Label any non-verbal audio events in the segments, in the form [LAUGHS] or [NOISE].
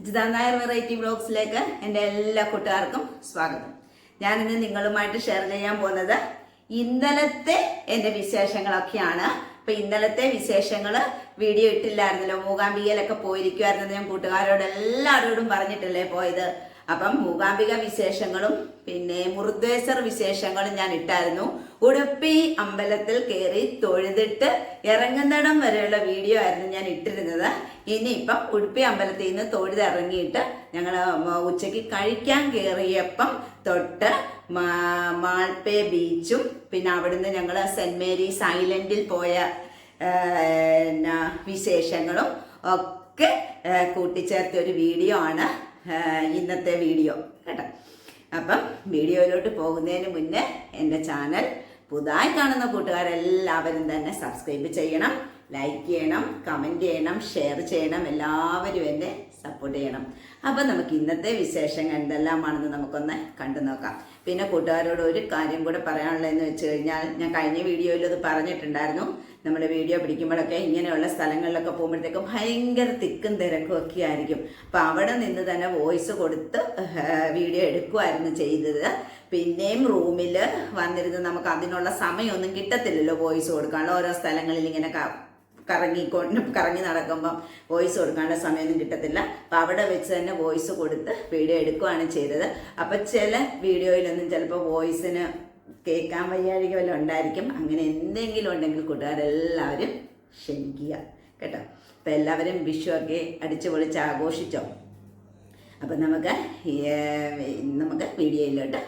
Ajitha Nair variety ബ്ലോഗ്സിലേക്ക് എന്റെ എല്ലാ കൂട്ടുകാർക്കും സ്വാഗതം. ഞാനിന്ന് നിങ്ങളുമായിട്ട് ഷെയർ ചെയ്യാൻ പോകുന്നത് ഇന്നലത്തെ എന്റെ വിശേഷങ്ങളൊക്കെയാണ്. അപ്പം ഇന്നലത്തെ വിശേഷങ്ങൾ വീഡിയോ ഇട്ടില്ലായിരുന്നല്ലോ മൂകാംബികയിലൊക്കെ പോയിരിക്കുമായിരുന്നു ഞാൻ കൂട്ടുകാരോട് എല്ലാവരോടും പറഞ്ഞിട്ടല്ലേ പോയത്. അപ്പം മൂകാംബിക വിശേഷങ്ങളും പിന്നെ മുറുദ്വേസർ വിശേഷങ്ങളും ഞാൻ ഇട്ടായിരുന്നു. ഉടുപ്പി അമ്പലത്തിൽ കയറി തൊഴുതിട്ട് ഇറങ്ങുന്നിടം വരെയുള്ള വീഡിയോ ആയിരുന്നു ഞാൻ ഇട്ടിരുന്നത്. ഇനിയിപ്പം ഉടുപ്പി അമ്പലത്തിൽ നിന്ന് തൊഴുത് ഇറങ്ങിയിട്ട് ഞങ്ങൾ ഉച്ചയ്ക്ക് കഴിക്കാൻ കയറിയപ്പം തൊട്ട് മാൾപേ ബീച്ചും പിന്നെ അവിടുന്ന് ഞങ്ങൾ സെന്റ് മേരീസ് ഐലൻഡിൽ പോയ വിശേഷങ്ങളും ഒക്കെ കൂട്ടിച്ചേർത്ത ഒരു വീഡിയോ ആണ് ഇന്നത്തെ വീഡിയോ. കേട്ടോ. അപ്പം വീഡിയോയിലോട്ട് പോകുന്നതിന് മുന്നേ എന്റെ ചാനൽ പുതുതായി കാണുന്ന കൂട്ടുകാരെല്ലാവരും തന്നെ സബ്സ്ക്രൈബ് ചെയ്യണം ലൈക്ക് ചെയ്യണം കമന്റ് ചെയ്യണം ഷെയർ ചെയ്യണം എല്ലാവരും എന്നെ സപ്പോർട്ട് ചെയ്യണം. അപ്പം നമുക്ക് ഇന്നത്തെ വിശേഷങ്ങൾ എന്തെല്ലാമാണെന്ന് നമുക്കൊന്ന് കണ്ടു നോക്കാം. പിന്നെ കൂട്ടുകാരോട് ഒരു കാര്യം കൂടെ പറയാനുള്ളതെന്ന് വെച്ച് കഴിഞ്ഞാൽ ഞാൻ കഴിഞ്ഞ വീഡിയോയിൽ അത് പറഞ്ഞിട്ടുണ്ടായിരുന്നു. നമ്മുടെ വീഡിയോ പിടിക്കുമ്പോഴൊക്കെ ഇങ്ങനെയുള്ള സ്ഥലങ്ങളിലൊക്കെ പോകുമ്പോഴത്തേക്കും ഭയങ്കര തിക്കും തിരക്കും ഒക്കെ ആയിരിക്കും. അപ്പം അവിടെ നിന്ന് തന്നെ വോയിസ് കൊടുത്ത് വീഡിയോ എടുക്കുമായിരുന്നു ചെയ്തത്. പിന്നെയും റൂമിൽ വന്നിരുന്ന് നമുക്ക് അതിനുള്ള സമയമൊന്നും കിട്ടത്തില്ലല്ലോ വോയിസ് കൊടുക്കാനുള്ള. ഓരോ സ്ഥലങ്ങളിൽ ഇങ്ങനെ കറങ്ങിക്കൊണ്ട് കറങ്ങി നടക്കുമ്പം വോയിസ് കൊടുക്കാനുള്ള സമയമൊന്നും കിട്ടത്തില്ല. അപ്പം അവിടെ വെച്ച് തന്നെ വോയിസ് കൊടുത്ത് വീഡിയോ എടുക്കുകയാണ് ചെയ്തത്. അപ്പം ചില വീഡിയോയിലൊന്നും ചിലപ്പോൾ വോയിസിന് കേൾക്കാൻ വയ്യാഴിക വല്ലതും ഉണ്ടായിരിക്കും. അങ്ങനെ എന്തെങ്കിലും ഉണ്ടെങ്കിൽ കൂട്ടുകാരെല്ലാവരും ക്ഷമിക്കുക. കേട്ടോ? അപ്പം എല്ലാവരും വിഷുവൊക്കെ അടിച്ചു പൊളിച്ച് ആഘോഷിച്ചോ? അപ്പം നമുക്ക് നമുക്ക് വീഡിയോയിലോട്ട്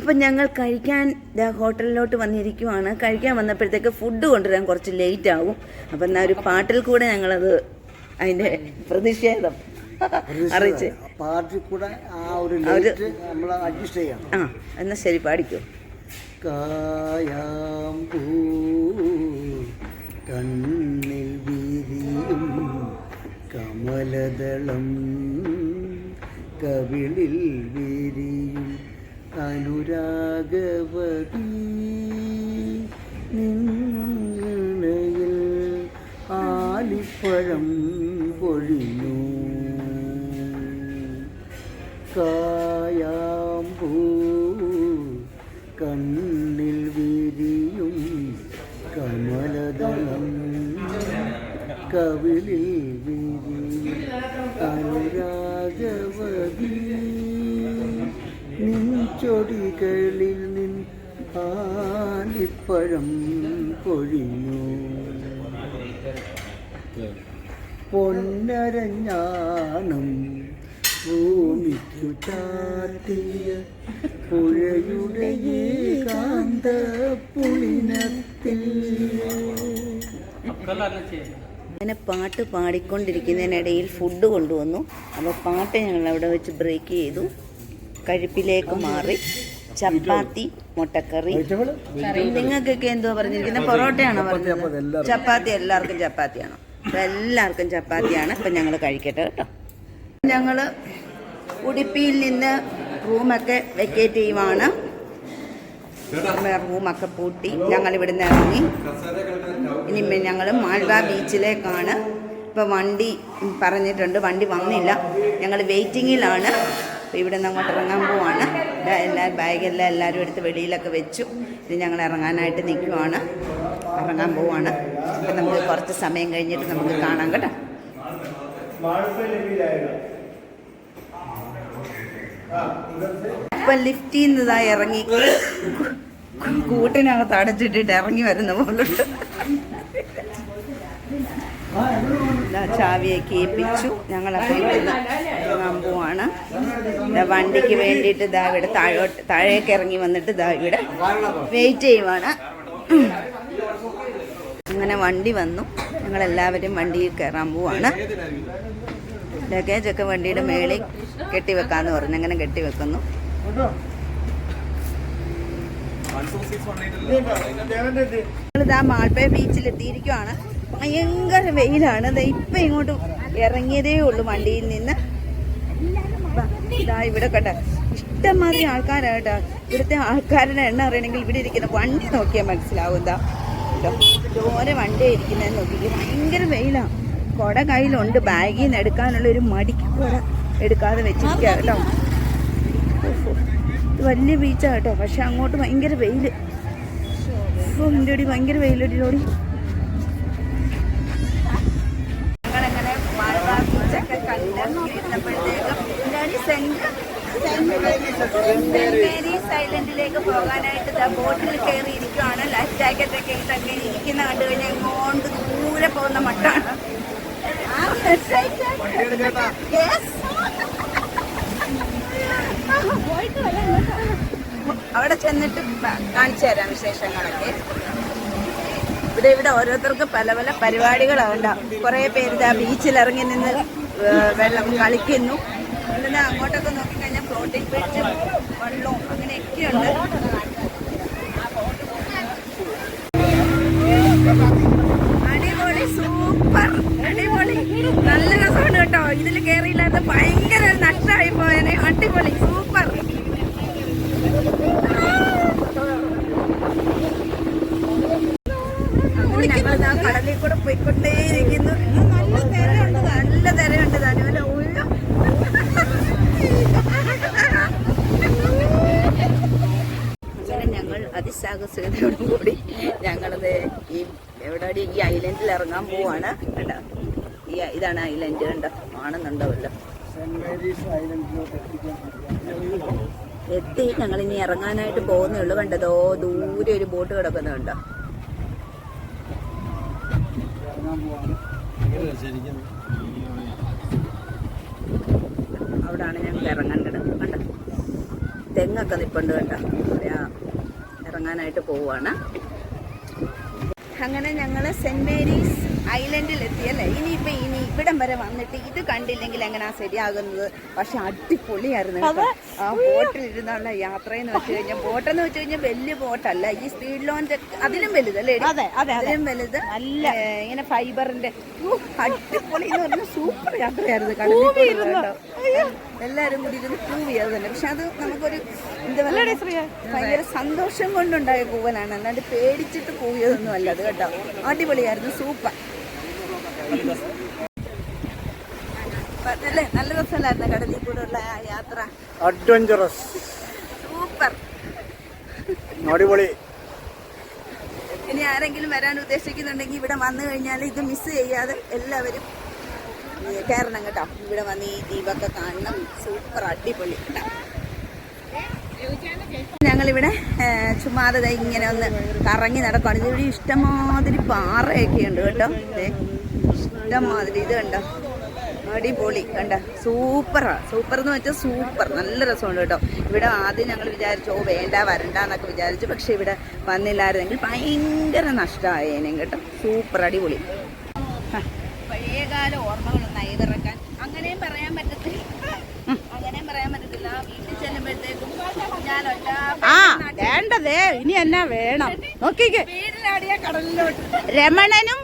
അപ്പം ഞങ്ങൾ കഴിക്കാൻ ഹോട്ടലിലോട്ട് വന്നിരിക്കുവാണ്. കഴിക്കാൻ വന്നപ്പോഴത്തേക്ക് ഫുഡ് കൊണ്ടുവരാൻ കുറച്ച് ലേറ്റ് ആവും. അപ്പം എന്നാൽ ഒരു പാട്ടിൽ കൂടെ ഞങ്ങളത് അതിന്റെ പ്രതിഷേധം അറിയിച്ച്. പാട്ടിൽ കൂടെ ആ ഒരു നമ്മൾ അഡ്ജസ്റ്റ് ചെയ്യാം ആ എന്നാൽ ശരി പാടിക്കൂ. കായാമ്പൂ കണ്ണിൽ വീതിയും കമലദളം കവിളിൽ വീരിയും. അനുരാഗവതി നിന്നയിൽ ആലിപ്പഴം പൊഴിഞ്ഞു. കായാമ്പൂ കണ്ണിൽ വിരിയും കമലദളം കവിളിൽ വിരിയും. അനുരാഗവതി ചൊടികളിൽ നിൻ ആലിപ്പഴം പൊഴിഞ്ഞു പൊന്നരഞ്ഞാണം ഭൂമിക്കു ചാത്തിയ പുഴയുടെ ഏകാന്ത പുളിനത്തിൽ അങ്ങനെ പാട്ട് പാടിക്കൊണ്ടിരിക്കുന്നതിനിടയിൽ ഫുഡ് കൊണ്ടുവന്നു. അപ്പോൾ പാട്ട് ഞങ്ങൾ അവിടെ വെച്ച് ബ്രേക്ക് ചെയ്തു. കഴിപ്പിലേക്ക് മാറി ചപ്പാത്തി മുട്ടക്കറി. നിങ്ങൾക്കൊക്കെ എന്തോ പറഞ്ഞിരിക്കുന്നത്? പൊറോട്ടയാണോ പറഞ്ഞത്? ചപ്പാത്തി എല്ലാവർക്കും ചപ്പാത്തിയാണോ? എല്ലാവർക്കും ചപ്പാത്തിയാണ്. ഇപ്പം ഞങ്ങൾ കഴിക്കട്ടെ കേട്ടോ. ഞങ്ങൾ ഉടുപ്പിയിൽ നിന്ന് റൂമൊക്കെ വെക്കേറ്റ് ചെയ്യുവാണ്. റൂമൊക്കെ പൂട്ടി. ഞങ്ങൾ ഇവിടുന്ന് ഇറങ്ങി. ഇനി ഞങ്ങൾ മാൾവ ബീച്ചിലേക്കാണ്. ഇപ്പോൾ വണ്ടി പറഞ്ഞിട്ടുണ്ട്. വണ്ടി വന്നില്ല. ഞങ്ങൾ വെയിറ്റിങ്ങിലാണ്. അപ്പോൾ ഇവിടെ നിന്ന് അങ്ങോട്ട് ഇറങ്ങാൻ പോവാണ്. എല്ലാ ബാഗെല്ലാം എല്ലാവരും എടുത്ത് വെളിയിലൊക്കെ വെച്ചു. ഇനി ഞങ്ങൾ ഇറങ്ങാനായിട്ട് നിൽക്കുവാണ്. ഇറങ്ങാൻ പോവാണ്. അപ്പം നമുക്ക് കുറച്ച് സമയം കഴിഞ്ഞിട്ട് നമുക്ക് കാണാം കേട്ടോ. ഇപ്പം ലിഫ്റ്റിൽ നിന്ന് ഇതാ ഇറങ്ങി. കൂട്ടിനകത്ത് അടച്ചിട്ടിട്ട് ഇറങ്ങി വരുന്ന പോലുണ്ട്. ചാവിയൊക്കെ ഏൽപ്പിച്ചു. ഞങ്ങളപ്പോൾ ഇറങ്ങാൻ പോവാണ്. വണ്ടിക്ക് വേണ്ടിയിട്ട് ദാ ഇവിടെ താഴോട്ട് താഴേക്ക് ഇറങ്ങി വന്നിട്ട് ദാ ഇവിടെ വെയിറ്റ് ചെയ്യുവാണ്. അങ്ങനെ വണ്ടി വന്നു. ഞങ്ങളെല്ലാവരും വണ്ടിയിൽ കയറാൻ പോവാണ്. ലഗേജൊക്കെ വണ്ടിയുടെ മേളിൽ കെട്ടിവെക്കാന്ന് പറഞ്ഞു. അങ്ങനെ കെട്ടിവെക്കുന്നു. ഞങ്ങളിതാ മാൾപ്പേ ബീച്ചിൽ എത്തിയിരിക്കുവാണ് ഭയങ്കര വെയിലാണ്. ഇപ്പം ഇങ്ങോട്ട് ഇറങ്ങിയതേ ഉള്ളൂ വണ്ടിയിൽ നിന്ന്. ഇതാ ഇവിടെ കണ്ട. ഇഷ്ടംമാതിരി ആൾക്കാരാ കേട്ടോ. ഇവിടുത്തെ ആൾക്കാരുടെ എണ്ണം അറിയണമെങ്കിൽ ഇവിടെ ഇരിക്കുന്ന വണ്ടി നോക്കിയാൽ മനസ്സിലാവും. എന്താ കേട്ടോ ഇതുപോലെ വണ്ടി ഇരിക്കുന്നതെന്ന് നോക്കി ഭയങ്കര വെയിലാണ് കുട കയ്യിലുണ്ട്. ബാഗിൽ നിന്ന് എടുക്കാനുള്ള ഒരു മടിക്ക് കുട എടുക്കാതെ വെച്ചിരിക്കുക കേട്ടോ. ഇത് വലിയ ബീച്ചാണ് കേട്ടോ. പക്ഷെ അങ്ങോട്ട് ഭയങ്കര വെയിൽ. എന്റെ ഭയങ്കര വെയിലടിയിലോടി മേരീസ് സൈലന്റിലേക്ക് പോകാനായിട്ട് ബോട്ടിൽ കയറി ഇരിക്കുവാണ്. ലൈഫ് ജാക്കറ്റ് ഒക്കെ ഇട്ടൊക്കെ ഇരിക്കുന്ന കണ്ടു കഴിഞ്ഞാൽ ഇങ്ങോട്ട് ദൂരെ പോകുന്ന മട്ടാണ്. അവിടെ ചെന്നിട്ട് കാണിച്ചു തരാം വിശേഷങ്ങളൊക്കെ. ഇവിടെ ഇവിടെ ഓരോരുത്തർക്ക് പല പല പരിപാടികളുണ്ടാവും കുറെ പേര് ബീച്ചിൽ ഇറങ്ങി നിന്ന് വെള്ളം കളിക്കുന്നു. പിന്നെ അങ്ങോട്ടൊക്കെ നോക്കിക്കഴിഞ്ഞാൽ ഫ്ലോട്ടിംഗ് ബ്രിഡ്ജും വെള്ളവും അങ്ങനെയൊക്കെയുണ്ട്. അടിപൊളി സൂപ്പർ അടിപൊളി. നല്ല രസമാണ് കേട്ടോ. ഇതിൽ കയറിയില്ലാത്ത ഭയങ്കര നഷ്ടമായി പോയനെ. അടിപൊളി സൂപ്പർ കടലിൽ കൂടെ പോയിക്കൊണ്ടേയിരിക്കുന്നു നല്ല തിരയുണ്ട് നല്ല തിരയുണ്ട് താനുമല്ല ഉയ്യോ. അങ്ങനെ ഞങ്ങൾ അതിസാഹസികതയോടും കൂടി ഞങ്ങളത് ഈ എവിടെ ഈ ഐലൻഡിൽ ഇറങ്ങാൻ പോവാണ്. കേട്ടോ ഈ ഇതാണ് ഐലൻഡ് കണ്ടോ? ആണെന്നുണ്ടാവല്ലോ എത്തി. ഞങ്ങൾ ഇനി ഇറങ്ങാനായിട്ട് പോകുന്നേ ഉള്ളൂ. കണ്ടതോ? ദൂരെ ഒരു ബോട്ട് കിടക്കുന്നുണ്ടോ അവിടാണ് ഞങ്ങൾ ഇറങ്ങാൻ കിടക്കുന്നത് കണ്ടോ? തെങ്ങൊക്കെ നിപ്പുണ്ട് കണ്ടോ? ഇറങ്ങാനായിട്ട് പോവുകയാണ്. അങ്ങനെ ഞങ്ങൾ സെന്റ് മേരീസ് ഐലൻഡിൽ എത്തിയല്ലേ ഇനിയിപ്പോ ഇനി ഇവിടം വരെ വന്നിട്ട് ഇത് കണ്ടില്ലെങ്കിൽ എങ്ങനെയാ ശരിയാകുന്നത്? പക്ഷെ അടിപൊളിയായിരുന്നു കേട്ടോ. ആ ബോട്ടിൽ ഇരുന്നുള്ള യാത്ര എന്ന് വെച്ച് കഴിഞ്ഞാൽ. ബോട്ടെന്ന് വെച്ച് കഴിഞ്ഞാൽ വലിയ ബോട്ടല്ല. ഈ സ്പീഡ് ലോഞ്ച് അതിലും അതെ അതെ അതിലും വലുത്. അല്ല ഇങ്ങനെ ഫൈബറിന്റെ അടിപൊളി എന്ന് പറഞ്ഞ സൂപ്പർ യാത്രയായിരുന്നു കണ്ടോ. എല്ലാരും കൂടി ഇരുന്ന് പ്രൂവ് ചെയ്യാതെ തന്നെ. പക്ഷെ അത് നമുക്കൊരു എന്താ പറയുക ഭയങ്കര സന്തോഷം കൊണ്ടുണ്ടായ കൂവലാണ് അല്ലാണ്ട് പേടിച്ചിട്ട് കൂവിയതൊന്നും അല്ല അത് കേട്ടോ. അടിപൊളിയായിരുന്നു. സൂപ്പർ. കടലിൽ കൂടെ ഉള്ള യാത്ര. അഡ്വഞ്ചറസ് സൂപ്പർ അടിപൊളി. ഇനി ആരെങ്കിലും വരാൻ ഉദ്ദേശിക്കുന്നുണ്ടെങ്കിൽ ഇവിടെ വന്നു കഴിഞ്ഞാൽ ഇത് മിസ് ചെയ്യാതെ എല്ലാവരും കയറണം കേട്ടോ. ഇവിടെ വന്ന് ഈ ദ്വീപൊക്കെ കാണണം. സൂപ്പർ അടിപൊളി. കേട്ടോ ഞങ്ങളിവിടെ ചുമ്മാതെ ഇങ്ങനെ ഒന്ന് കറങ്ങി നടക്കുകയാണ് ഇതിവിടെ ഇഷ്ടമാതിരി പാറയൊക്കെ ഉണ്ട് കേട്ടോ. ഇഷ്ടമാതിരി ഇത് കണ്ടോ? അടിപൊളി. കണ്ട സൂപ്പറാണ് സൂപ്പർ എന്ന് വെച്ചാൽ സൂപ്പർ. നല്ല രസമുണ്ട് കേട്ടോ. ഇവിടെ ആദ്യം ഞങ്ങൾ വിചാരിച്ചു ഓ വേണ്ട വരണ്ട എന്നൊക്കെ വിചാരിച്ചു. പക്ഷെ ഇവിടെ വന്നില്ലായിരുന്നെങ്കിൽ ഭയങ്കര നഷ്ടമായേനെ കേട്ടോ. സൂപ്പർ അടിപൊളി. പഴയകാല ഓർമ്മകളൊന്ന് അയവിറക്കാൻ. അങ്ങനെയും പറയാൻ പറ്റത്തില്ല. അങ്ങനെയും പറയാൻ പറ്റത്തില്ല. വീട്ടിൽ ചെല്ലുമ്പോഴത്തേക്കും ഞാൻ ആ വേണ്ടതേ ഇനി എന്നാ വേണം. നോക്കിക്കേ. വീട്ടിലാടിയ കടലിലോട്ട്. രമണനും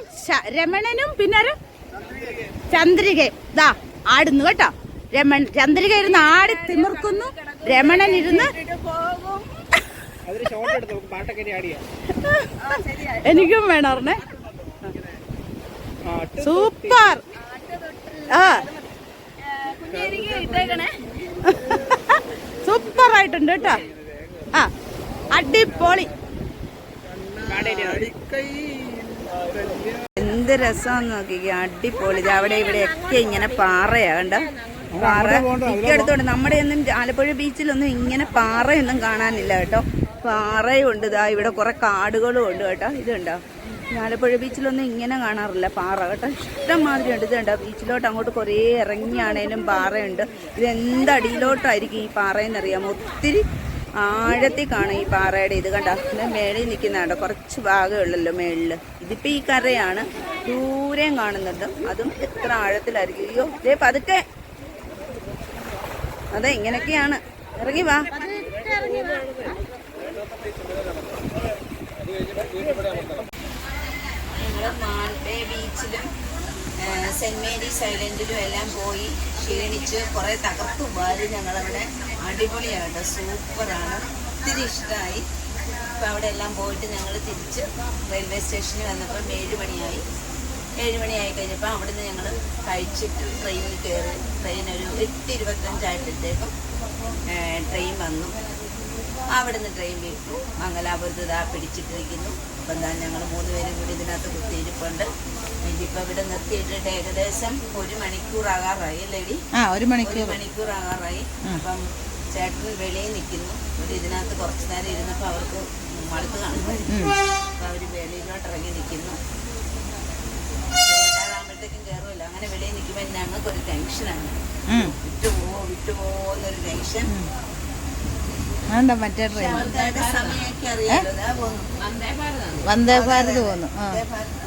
രമണനും പിന്നെ ചന്ദ്രിക ദാ ആടുന്നു കേട്ടോ. രമൺ ചന്ദ്രിക ഇരുന്ന് ആടി തിമിർക്കുന്നു. രമണൻ ഇരുന്ന് [LAUGHS] എനിക്കും വേണം സൂപ്പർ. ആ. സൂപ്പർ ആയിട്ടുണ്ട് കേട്ടോ. ആ അടിപൊളി. എന്ത് രസമാന്ന് നോക്കിക്ക അടിപൊളി. അവിടെ അവിടെ ഇവിടെയൊക്കെ ഇങ്ങനെ പാറയാ കണ്ട? പാറ. മിക്കടുത്തോണ്ട് നമ്മുടെ ഒന്നും ആലപ്പുഴ ബീച്ചിലൊന്നും ഇങ്ങനെ പാറയൊന്നും കാണാനില്ല കേട്ടോ. പാറയുണ്ട് ഇതാ ഇവിടെ കുറെ കാടുകളും ഉണ്ട് കേട്ടോ. ഇതുണ്ടോ? ആലപ്പുഴ ബീച്ചിലൊന്നും ഇങ്ങനെ കാണാറില്ല പാറ കേട്ടോ. ഇഷ്ടം മാതിരി ഉണ്ട്. ഇതുണ്ടോ? ബീച്ചിലോട്ട് അങ്ങോട്ട് കുറേ ഇറങ്ങിയാണേലും പാറയുണ്ട്. ഇത് എന്തടിയിലോട്ടായിരിക്കും ഈ പാറയെന്നറിയാമോ ഒത്തിരി ആഴത്തിൽ കാണും ഈ പാറയുടെ ഇത് കണ്ട? മേളിൽ നിൽക്കുന്നതാണ്ടോ കുറച്ച് ഭാഗമേ ഉള്ളല്ലോ മേളിൽ ഇതിപ്പോൾ ഈ കരയാണ്. ദൂരെയും കാണുന്നുണ്ട്. അതും എത്ര ആഴത്തിലായിരിക്കും അയ്യോ ദേ പതുക്കെ. അതെ ഇങ്ങനെയൊക്കെയാണ്. ഇറങ്ങി വാ. ഞങ്ങൾ ബീച്ചിലും സെന്റ് മേരീസ് ഐലൻഡിലും എല്ലാം പോയി ക്ഷീണിച്ച് കുറെ തകർത്തു വാരി ഞങ്ങളവിടെ അടിപൊളിയാണ് സൂപ്പറാണ്. ഒത്തിരി ഇഷ്ടമായി അപ്പം അവിടെ എല്ലാം പോയിട്ട് ഞങ്ങൾ തിരിച്ച് റെയിൽവേ സ്റ്റേഷനിൽ വന്നപ്പോൾ ഏഴ് മണിയായി. ഏഴ് മണിയായി കഴിഞ്ഞപ്പോൾ അവിടുന്ന് ഞങ്ങൾ കഴിച്ചിട്ട് ട്രെയിനിൽ കയറി ട്രെയിൻ ഒരു എട്ട് ഇരുപത്തഞ്ചായപ്പോഴത്തേക്കും ട്രെയിൻ വന്നു. അവിടുന്ന് ട്രെയിൻ വിട്ടു. മംഗലാപുരത്ത് ഇതാ പിടിച്ചിട്ടിരിക്കുന്നു. അപ്പം എന്താ ഞങ്ങൾ മൂന്ന് പേരും കൂടി ഇതിനകത്ത് കുത്തിയിരിപ്പുണ്ട്. ഇതിപ്പോൾ ഇവിടെ നിർത്തിയിട്ടിട്ട് ഏകദേശം ഒരു മണിക്കൂറാകാറായി അല്ലേടി? ആ ഒരു മണിക്കൂർ. മണിക്കൂറാകാറായി. അപ്പം ചേട്ടൻ വെളിയിൽ നിൽക്കുന്നു. ഒരു ഇതിനകത്ത് കുറച്ച് നേരം ഇരുന്നപ്പോൾ അവർക്ക് മടുത്ത് കാണുമായിരുന്നു അപ്പോൾ അവർ വെളിയിലോട്ട് ഇറങ്ങി നിൽക്കുന്നു. കയറുമല്ലോ അങ്ങനെ വെളിയിൽ നിൽക്കുമ്പോൾ ഞങ്ങൾക്ക് ഒരു ടെൻഷനാണ്. വിട്ടുപോവോ വിട്ടുപോവോ എന്നൊരു ടെൻഷൻ അതുകൊണ്ടാ മറ്റേ ട്രെയിൻ വന്ദേ ഭാരത് ഭാരത്.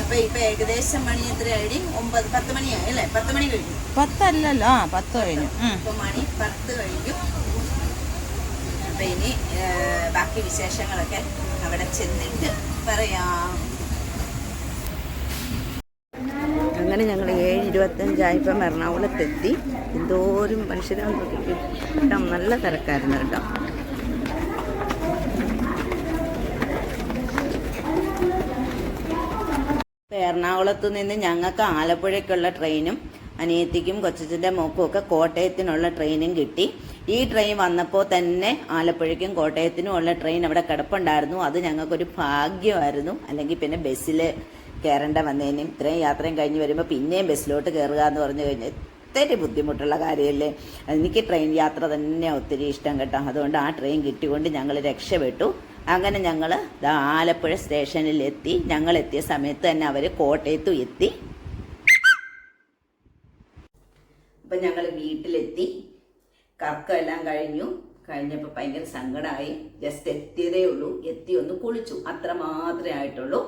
അപ്പൊ ഇപ്പൊ ഏകദേശം മണി എത്രയായി? ഒമ്പത് പത്ത് മണിയായി അല്ലേ? പത്ത് മണി കഴിഞ്ഞു. പത്തല്ലല്ലോ. ആ പത്ത് കഴിഞ്ഞു. ഇപ്പൊ മണി പത്ത് കഴിഞ്ഞു. അപ്പൊ ഇനി ബാക്കി വിശേഷങ്ങളൊക്കെ അവിടെ ചെന്നിട്ട് പറയാം. അങ്ങനെ ഞങ്ങൾ ഏഴ് ഇരുപത്തഞ്ചായപ്പം എറണാകുളത്തെത്തി. എന്തോരും മനുഷ്യരെ കിട്ടാം നല്ല തിരക്കായിരുന്നു കേട്ടോ. എറണാകുളത്തു നിന്ന് ഞങ്ങൾക്ക് ആലപ്പുഴയ്ക്കുള്ള ട്രെയിനും അനിയത്തിക്കും കൊച്ചച്ഛന്റെ മോക്കും ഒക്കെ കോട്ടയത്തിനുള്ള ട്രെയിനും കിട്ടി. ഈ ട്രെയിൻ വന്നപ്പോൾ തന്നെ ആലപ്പുഴയ്ക്കും കോട്ടയത്തിനും ഉള്ള ട്രെയിൻ അവിടെ കിടപ്പുണ്ടായിരുന്നു. അത് ഞങ്ങൾക്കൊരു ഭാഗ്യമായിരുന്നു. അല്ലെങ്കിൽ പിന്നെ ബസ്സിൽ കയറേണ്ട വന്നതിനും ഇത്രയും യാത്രയും കഴിഞ്ഞ് വരുമ്പോൾ പിന്നെയും ബസ്സിലോട്ട് കയറുക എന്ന് പറഞ്ഞു കഴിഞ്ഞാൽ ഒത്തിരി ബുദ്ധിമുട്ടുള്ള കാര്യമല്ലേ എനിക്ക് ട്രെയിൻ യാത്ര തന്നെ ഒത്തിരി ഇഷ്ടം കേട്ടോ. അതുകൊണ്ട് ആ ട്രെയിൻ കിട്ടിക്കൊണ്ട് ഞങ്ങൾ രക്ഷപ്പെട്ടു. അങ്ങനെ ഞങ്ങൾ ആലപ്പുഴ സ്റ്റേഷനിലെത്തി. ഞങ്ങൾ എത്തിയ സമയത്ത് തന്നെ അവർ കോട്ടയത്തും എത്തി. അപ്പം ഞങ്ങൾ വീട്ടിലെത്തി. കറക്കം എല്ലാം കഴിഞ്ഞു. കഴിഞ്ഞപ്പോൾ ഭയങ്കര സങ്കടമായി ജസ്റ്റ് എത്തിയതേ ഉള്ളൂ. എത്തി ഒന്ന് കുളിച്ചു. അത്ര മാത്രമേ ആയിട്ടുള്ളൂ.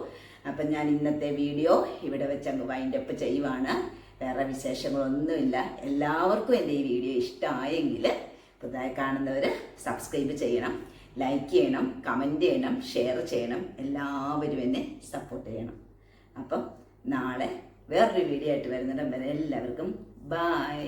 അപ്പം ഞാൻ ഇന്നത്തെ വീഡിയോ ഇവിടെ വെച്ച് അങ്ങ് വൈൻഡ് അപ്പ് ചെയ്യുവാണ്. വേറെ വിശേഷങ്ങളൊന്നുമില്ല. എല്ലാവർക്കും എന്റെ ഈ വീഡിയോ ഇഷ്ടമായെങ്കിൽ പുതുതായി കാണുന്നവർ സബ്സ്ക്രൈബ് ചെയ്യണം ലൈക്ക് ചെയ്യണം കമന്റ് ചെയ്യണം ഷെയർ ചെയ്യണം. എല്ലാവരും എന്നെ സപ്പോർട്ട് ചെയ്യണം. അപ്പം നാളെ വേറൊരു വീഡിയോ ആയിട്ട് വരുന്നിടം വരെ എല്ലാവർക്കും ബായ്